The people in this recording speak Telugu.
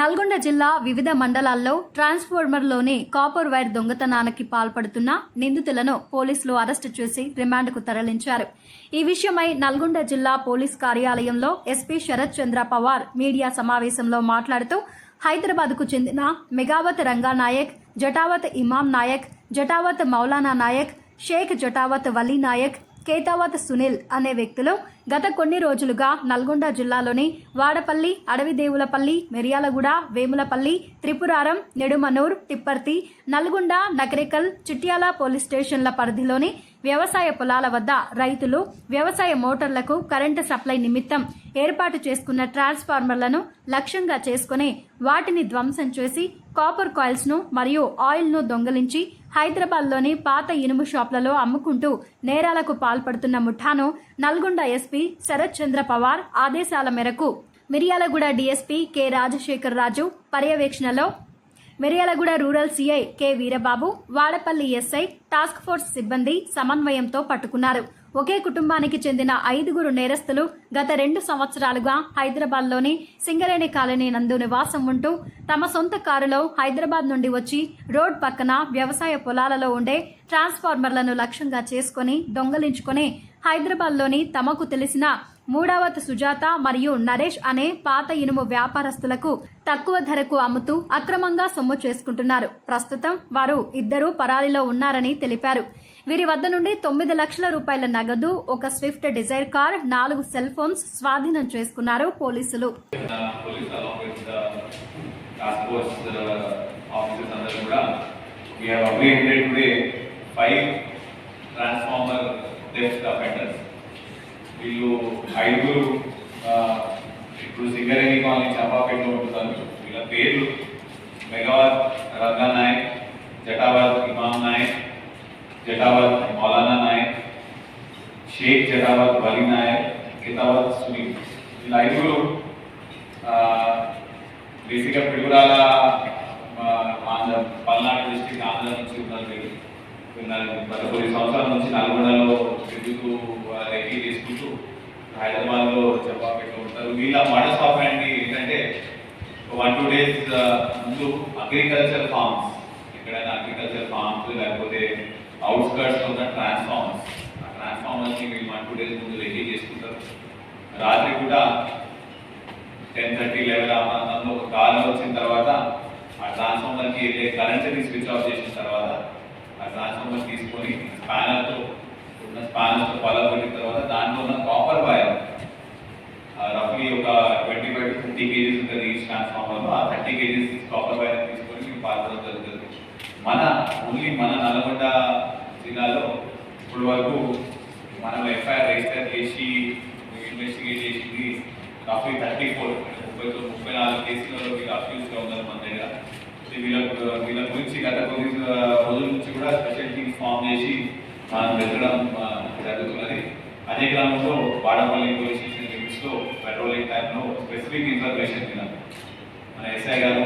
నల్గొండ జిల్లా వివిధ మండలాల్లో ట్రాన్స్ఫార్మర్లోని కాపర్ వైర్ దొంగతనానికి పాల్పడుతున్న నిందితులను పోలీసులు అరెస్టు చేసి రిమాండ్కు తరలించారు. ఈ విషయమై నల్గొండ జిల్లా పోలీస్ కార్యాలయంలో ఎస్పీ శరత్ చంద్ర పవార్ మీడియా సమావేశంలో మాట్లాడుతూ హైదరాబాద్కు చెందిన మెగావత్ రంగానాయక్ జటావత్ ఇమాం నాయక్ జటావత్ మౌలానా నాయక్ షేక్ జటావత్ వలీ నాయక్ కేతావత్ సునీల్ అనే వ్యక్తులు గత కొన్ని రోజులుగా నల్గొండ జిల్లాలోని వాడపల్లి అడవిదేవులపల్లి మెరియాలగూడ వేములపల్లి త్రిపురారం నెడుమనూర్ తిప్పర్తి నల్గొండ నకరేకల్ చిట్యాల పోలీస్ స్టేషన్ల పరిధిలోని వ్యవసాయ పొలాల వద్ద రైతులు వ్యవసాయ మోటార్లకు కరెంటు సప్లై నిమిత్తం ఏర్పాటు చేసుకున్న ట్రాన్స్ఫార్మర్లను లక్ష్యంగా చేసుకుని వాటిని ధ్వంసం చేసి కాపర్ కాయిల్స్ను మరియు ఆయిల్ను దొంగలించి హైదరాబాద్లోని పాత ఇనుము షాప్లలో అమ్ముకుంటూ నేరాలకు పాల్పడుతున్న ముఠాను నల్గొండ ఎస్పీ శరత్ చంద్ర పవార్ ఆదేశాల మేరకు మిర్యాలగూడ డీఎస్పీ కె రాజశేఖర్ రాజు పర్యవేక్షణలో Miryalaguda rural CI K Veerababu Vadapalli SI task force సిబ్బంది సమన్వయంతో పట్టుకున్నారు. ఒకే కుటుంబానికి చెందిన ఐదుగురు నేరస్తులు గత రెండు సంవత్సరాలుగా హైదరాబాద్లోని సింగరేణి కాలనీ నందు నివాసం ఉంటూ తమ సొంత కారులో హైదరాబాద్ నుండి వచ్చి రోడ్ పక్కన వ్యవసాయ పొలాలలో ఉండే ట్రాన్స్ఫార్మర్లను లక్ష్యంగా చేసుకుని దొంగలించుకుని హైదరాబాద్లోని తమకు తెలిసిన మూడవత సుజాత మరియు నరేష్ అనే పాత ఇనుము వ్యాపారస్తులకు తక్కువ ధరకు అమ్ముతూ అక్రమంగా సొమ్ము చేసుకుంటున్నారు. ప్రస్తుతం వారు ఇద్దరు పరారీలో ఉన్నారని తెలిపారు. వీరి వద్ద నుండి తొమ్మిది లక్షల రూపాయల నగదు ఒక స్విఫ్ట్ డిజైర్ కార్ నాలుగు సెల్ ఫోన్స్ స్వాధీనం చేసుకున్నారు పోలీసులు. ట్రాన్స్ఫార్మర్ వీళ్ళు ఐదుగురు ఆ, ఇప్పుడు సింగరేణి కాలనీ చంపాపేటలో ఉంటున్నారు వీళ్ళ పేర్లు మెగావత్ రంగా నాయక్ జటావత్ ఇమాం నాయక్ జటావత్ మౌలానా నాయక్ షేక్ జటావత్ వలీ నాయక్ కితావత్ సునీల్. వీళ్ళ ఐదుగురు బేసిక్గా పిడుగురాల ఆ, ఆంధ్ర పల్నాడు డిస్టిక్ ఆంధ్ర నుంచి ఉన్నారు వీళ్ళు. వీళ్ళు గత కొన్ని సంవత్సరాల నుంచి నల్గొండలో తిరుగుతూ రెక్కీ తీసుకుంటూ హైదరాబాద్లో చెప్పాపెట్టు ఉంటారు? వీళ్ళ మోడల్స్ ఆఫ్ అండి ఏంటంటే వన్ టూ డేస్ ముందు అగ్రికల్చర్ ఫార్మ్స్ ఎక్కడైనా అగ్రికల్చర్ ఫార్మ్స్ లేకపోతే అవుట్స్కర్ట్స్ ఉన్న ట్రాన్స్ఫార్మర్స్ ఆ ట్రాన్స్ఫార్మర్స్ని వీళ్ళు వన్ టూ డేస్ ముందు రెడీ చేసుకుంటారు. రాత్రి కూడా టెన్ థర్టీ లెవెల్ ఆ ప్రాంతంలో ఒక కాల్ వచ్చిన తర్వాత ఆ ట్రాన్స్ఫార్మర్కి వెళ్ళే కరెంట్ని స్విచ్ ఆఫ్ చేసిన తర్వాత ఆ ట్రాన్స్ఫార్మర్ తీసుకొని స్పానర్తో ఉన్న స్పానర్తో పలగొట్టిన తర్వాత దాంట్లో ఉన్న కాపర్ వైర్ రఫ్లీ ఒక twenty five to thirty kgs ఉంటుంది ఈ ట్రాన్స్ఫార్మర్లో ఆ థర్టీ కేజీస్ కాపర్ వైర్ తీసుకొని మేము పాల్గొనడం జరుగుతుంది మన ఓన్లీ మన నల్గొండ జిల్లాలో ఇప్పటి వరకు మనం ఎఫ్ఐఆర్ రిజిస్టర్ చేసి ఇన్వెస్టిగేట్ చేసింది రఫ్లీ థర్టీ ఫోర్ ముప్పై ముప్పై నాలుగు కేసులలో వీళ్ళు అక్యూస్గా ఉన్నారు మన దగ్గర. సో వీళ్ళకు వీళ్ళ గురించి గత కొద్ది రోజుల నుంచి కూడా స్పెషల్ టీమ్స్ ఫామ్ చేసి మనం వెతకడం జరుగుతున్నది అదే గ్రామంలో వాడపల్లి పోలీస్ స్టేషన్ లిమిట్స్లో పెట్రోలింగ్ టైంలో స్పెసిఫిక్ ఇన్ఫర్మేషన్ విన్నాం మన ఎస్ఐ గారు